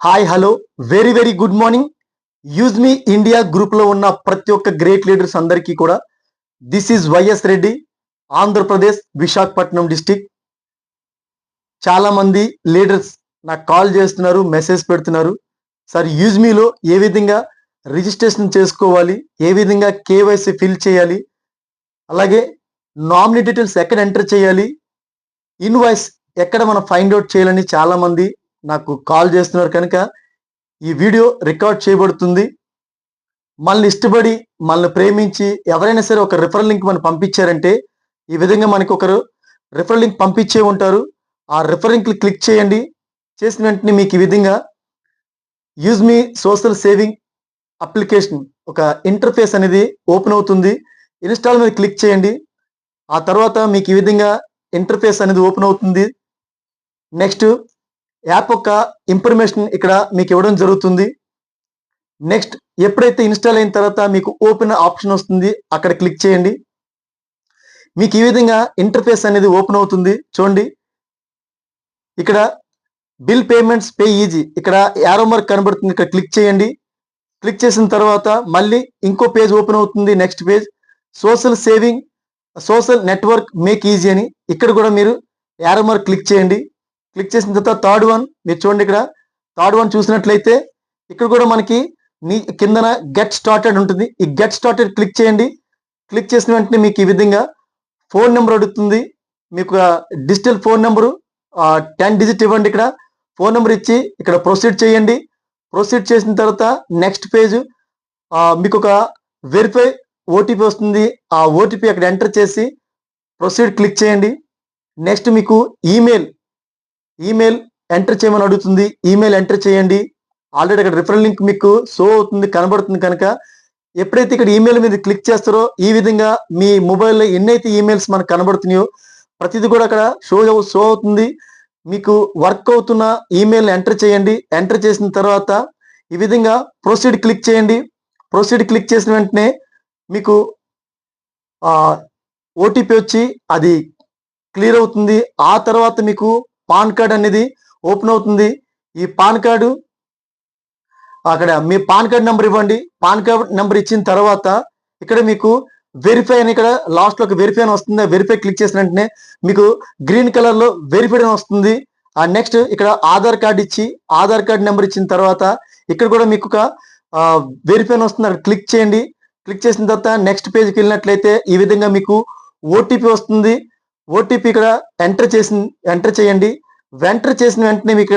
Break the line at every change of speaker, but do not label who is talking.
Hi hello. Very very good morning use me India గ్రూప్లో ఉన్న ప్రతి ఒక్క గ్రేట్ లీడర్స్ అందరికీ కూడా this is YS Reddy Andhra Pradesh Visakhapatnam district చాలా మంది లీడర్స్ నాకు కాల్ చేస్తున్నారు మెసేజ్ పెడుతున్నారు. సార్ యూజ్ మీలో ఏ విధంగా రిజిస్ట్రేషన్ చేసుకోవాలి ఏ విధంగా కేవైసీ ఫిల్ చేయాలి అలాగే నామినీ డీటెయిల్స్ ఎక్కడ ఎంటర్ చేయాలి ఇన్వాయిస్ ఎక్కడ మనం ఫైండ్ అవుట్ చేయాలని చాలామంది నాకు కాల్ చేస్తున్నారు కనుక ఈ వీడియో రికార్డ్ చేయబడుతుంది. మనల్ని ఇష్టపడి మనల్ని ప్రేమించి ఎవరైనా సరే ఒక రిఫరల్ లింక్ మనం పంపించారంటే ఈ విధంగా మనకి ఒకరు రిఫరల్ లింక్ పంపించే ఉంటారు. ఆ రిఫరల్ లింక్ క్లిక్ చేయండి. చేసిన వెంటనే మీకు ఈ విధంగా use me social saving application ఒక ఇంటర్ఫేస్ అనేది ఓపెన్ అవుతుంది. ఇన్స్టాల్ మీద క్లిక్ చేయండి. ఆ తర్వాత మీకు ఈ విధంగా ఇంటర్ఫేస్ అనేది ఓపెన్ అవుతుంది. నెక్స్ట్ యాప్ యొక్క ఇన్ఫర్మేషన్ ఇక్కడ మీకు ఇవ్వడం జరుగుతుంది. నెక్స్ట్ ఎప్పుడైతే ఇన్స్టాల్ అయిన తర్వాత మీకు ఓపెన్ ఆప్షన్ వస్తుంది అక్కడ క్లిక్ చేయండి. మీకు ఈ విధంగా ఇంటర్ఫేస్ అనేది ఓపెన్ అవుతుంది. చూడండి. ఇక్కడ బిల్ పేమెంట్స్ పే ఈజీ ఇక్కడ యారో మార్క్ కనబడుతుంది. ఇక్కడ క్లిక్ చేయండి. క్లిక్ చేసిన తర్వాత మళ్ళీ ఇంకో పేజ్ ఓపెన్ అవుతుంది. Next page social saving social network make easy అని. ఇక్కడ కూడా మీరు యారో మార్క్ క్లిక్ చేయండి. క్లిక్ చేసిన తర్వాత థర్డ్ వన్ మీరు చూడండి ఇక్కడ. థర్డ్ వన్ చూసినట్లయితే ఇక్కడ కూడా మనకి నీ కిందన గెట్ స్టార్టెడ్ ఉంటుంది. ఈ గెట్ స్టార్టెడ్ క్లిక్ చేయండి. క్లిక్ చేసిన వెంటనే మీకు ఈ విధంగా ఫోన్ నెంబర్ అడుగుతుంది. మీకు digital phone number ten digit ఇవ్వండి ఇక్కడ. ఫోన్ నెంబర్ ఇచ్చి ఇక్కడ ప్రొసీడ్ చేయండి. ప్రొసీడ్ చేసిన తర్వాత నెక్స్ట్ పేజ్ మీకు ఒక వెరిఫై ఓటీపీ వస్తుంది. ఆ ఓటీపీ అక్కడ ఎంటర్ చేసి ప్రొసీడ్ క్లిక్ చేయండి. నెక్స్ట్ మీకు ఈమెయిల్ ఈమెయిల్ ఎంటర్ చేయమని అడుగుతుంది. ఈమెయిల్ ఎంటర్ చేయండి. ఆల్రెడీ అక్కడ రిఫరల్ లింక్ మీకు షో అవుతుంది కనబడుతుంది కనుక ఎప్పుడైతే ఇక్కడ ఈమెయిల్ మీద క్లిక్ చేస్తారో ఈ విధంగా మీ మొబైల్లో ఎన్నైతే ఈమెయిల్స్ మనకు కనబడుతున్నాయో ప్రతిదీ కూడా అక్కడ షో షో అవుతుంది. మీకు వర్క్ అవుతున్న ఈమెయిల్ ఎంటర్ చేయండి. ఎంటర్ చేసిన తర్వాత ఈ విధంగా ప్రొసీడ్ క్లిక్ చేయండి. ప్రొసీడ్ క్లిక్ చేసిన వెంటనే మీకు ఓటీపీ వచ్చి అది క్లియర్ అవుతుంది. ఆ తర్వాత మీకు పాన్ కార్డ్ అనేది ఓపెన్ అవుతుంది. ఈ పాన్ కార్డు అక్కడ మీ పాన్ కార్డ్ నెంబర్ ఇవ్వండి. పాన్ కార్డ్ నెంబర్ ఇచ్చిన తర్వాత ఇక్కడ మీకు వెరిఫై అని ఇక్కడ లాస్ట్లో ఒక వెరిఫై అని వస్తుంది. వెరిఫై క్లిక్ చేసిన వెంటనే మీకు గ్రీన్ కలర్లో వెరిఫైడ్ అని వస్తుంది. ఆ నెక్స్ట్ ఇక్కడ ఆధార్ కార్డ్ ఇచ్చి ఆధార్ కార్డ్ నెంబర్ ఇచ్చిన తర్వాత ఇక్కడ కూడా మీకు ఒక వెరిఫై అని వస్తుంది. అక్కడ క్లిక్ చేయండి. క్లిక్ చేసిన తర్వాత నెక్స్ట్ పేజ్కి వెళ్ళినట్లయితే ఈ విధంగా మీకు ఓటీపీ వస్తుంది. ఓటీపీ ఇక్కడ ఎంటర్ చేసి ఎంటర్ చేయండి. ఎంటర్ చేసిన వెంటనే మీకు ఇక్కడ